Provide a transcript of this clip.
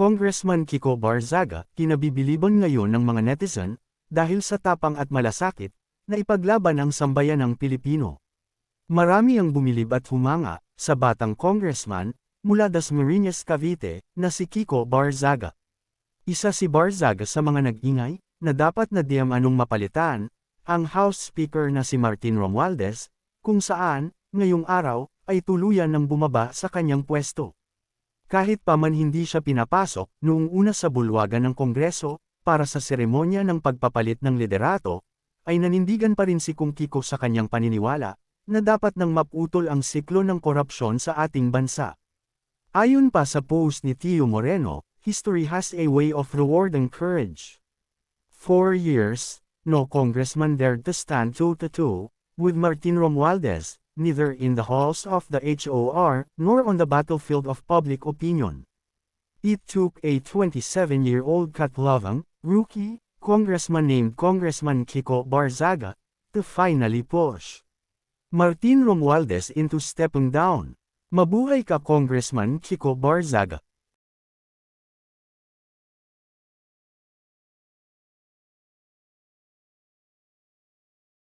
Congressman Kiko Barzaga, kinabibilibon ngayon ng mga netizen, dahil sa tapang at malasakit, na ipaglaban ang sambayanang Pilipino. Marami ang bumilib at humanga, sa batang congressman, mula Dasmariñas Cavite, na si Kiko Barzaga. Isa si Barzaga sa mga nag-ingay, na dapat na diyam anong mapalitan, ang House Speaker na si Martin Romualdez, kung saan, ngayong araw, ay tuluyan ng bumaba sa kanyang pwesto. Kahit pa man hindi siya pinapasok noong una sa bulwagan ng Kongreso, para sa seremonya ng pagpapalit ng liderato, ay nanindigan pa rin si Kung Kiko sa kanyang paniniwala, na dapat nang maputol ang siklo ng korupsyon sa ating bansa. Ayon pa sa post ni Tio Moreno, history has a way of rewarding courage. Four years, no congressman dared to stand toe-to-toe with Martin Romualdez, neither in the halls of the HOR nor on the battlefield of public opinion. It took a 27-year-old Katlavang, rookie, congressman named Congressman Kiko Barzaga, to finally push Martin Romualdez into stepping down. Mabuhay ka Congressman Kiko Barzaga.